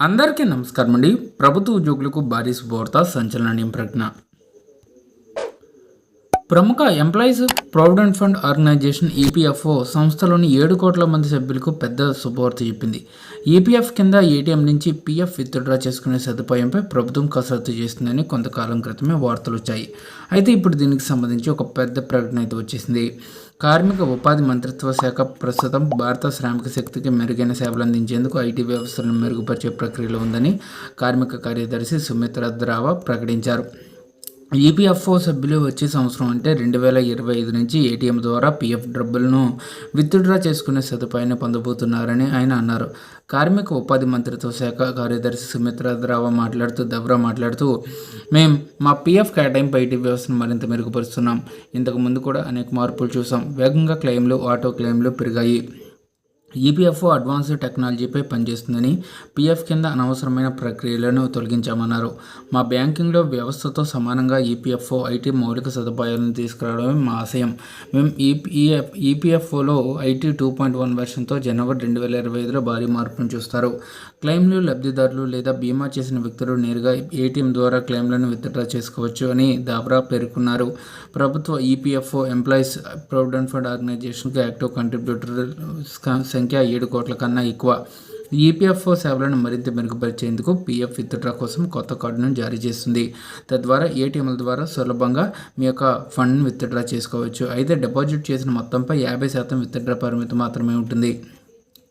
అందరికీ నమస్కారం అండి ప్రభుత్వ ఉద్యోగులకు భారీ శుభవార్త సంచలనం ప్రకటన. ప్రముఖ employees provident fund organisation EPFO సంస్థలోని ఏడు కోట్ల మంది సభ్యులకు పెద్ద శుభవార్త చెప్పింది. ఈపీఎఫ్ కింద ఏటీఎం నుంచి పీఎఫ్ విత్డ్రా చేసుకునే సదుపాయంపై ప్రభుత్వం కసరత్తు చేస్తుందని కొంతకాలం క్రితమే వార్తలు వచ్చాయి. అయితే ఇప్పుడు దీనికి సంబంధించి ఒక పెద్ద ప్రకటన అయితే వచ్చేసింది. కార్మిక ఉపాధి మంత్రిత్వ శాఖ ప్రస్తుతం భారత శ్రామిక శక్తికి మెరుగైన సేవలు అందించేందుకు ఐటీ వ్యవస్థలను మెరుగుపరిచే ప్రక్రియలో ఉందని కార్మిక కార్యదర్శి సుమిత్ర ద్రావ ప్రకటించారు. ఈపీఎఫ్ఓ సభ్యులు వచ్చే సంవత్సరం అంటే రెండు వేల ఇరవై ఐదు నుంచి ఏటీఎం ద్వారా పీఎఫ్ డబ్బులను విత్డ్రా చేసుకునే సదుపాయాన్ని పొందబోతున్నారని ఆయన అన్నారు. కార్మిక ఉపాధి మంత్రిత్వ శాఖ కార్యదర్శి సుమిత్ర ద్రావ మాట్లాడుతూ దవ్రా మాట్లాడుతూ మేం మా పీఎఫ్ కేటాయింపు ఐటీ వ్యవస్థను మరింత మెరుగుపరుస్తున్నాం. ఇంతకు ముందు కూడా అనేక మార్పులు చూసాం వేగంగా క్లెయిమ్లు ఆటో క్లెయిమ్లు పెరిగాయి. ఈపీఎఫ్ఓ అడ్వాన్స్డ్ టెక్నాలజీపై పనిచేస్తుందని పీఎఫ్ కింద అనవసరమైన ప్రక్రియలను తొలగించామన్నారు. మా బ్యాంకింగ్లో వ్యవస్థతో సమానంగా ఈపీఎఫ్ఓ ఐటీ మౌలిక సదుపాయాలను తీసుకురావడమే మా ఆశయం. మేము ఈపీఎఫ్ ఈపీఎఫ్ఓలో ఐటీ టూ పాయింట్ వన్ వెర్షన్తో జనవరి రెండు వేల ఇరవై ఐదులో భారీ మార్పును చూస్తారు. క్లెయిమ్లు లబ్ధిదారులు లేదా బీమా చేసిన వ్యక్తులు నేరుగా ఏటీఎం ద్వారా క్లెయిమ్లను విత్డ్రా చేసుకోవచ్చు అని దాబ్రా పేర్కొన్నారు. ప్రభుత్వ ఈపీఎఫ్ఓ ఎంప్లాయీస్ ప్రొవిడెంట్ ఫండ్ ఆర్గనైజేషన్కి యాక్టివ్ కంట్రిబ్యూటర్ సంఖ్య ఏడు కోట్ల కన్నా ఎక్కువ. ఈపీఎఫ్ఓ సేవలను మరింత మెరుగుపరిచేందుకు పీఎఫ్ విత్డ్రా కోసం కొత్త కార్డును జారీ చేస్తుంది. తద్వారా ఏటీఎంల ద్వారా సులభంగా మీ యొక్క ఫండ్ను విత్డ్రా చేసుకోవచ్చు. అయితే డిపాజిట్ చేసిన మొత్తంపై యాభై శాతం విత్డ్రా పరిమితి మాత్రమే ఉంటుంది.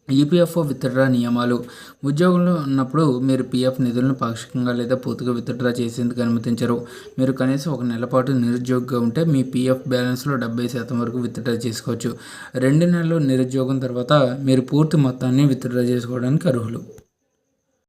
ఈపీఎఫ్ఓ విత్డ్రా నియమాలు. ఉద్యోగంలో ఉన్నప్పుడు మీరు పీఎఫ్ నిధులను పాక్షికంగా లేదా పూర్తిగా విత్డ్రా చేసేందుకు అనుమతించరు. మీరు కనీసం ఒక నెల పాటు నిరుద్యోగిగా ఉంటే మీ పీఎఫ్ బ్యాలెన్స్లో డెబ్బై శాతం వరకు విత్డ్రా చేసుకోవచ్చు. రెండు నెలలు నిరుద్యోగం తర్వాత మీరు పూర్తి మొత్తాన్ని విత్డ్రా చేసుకోవడానికి అర్హులు.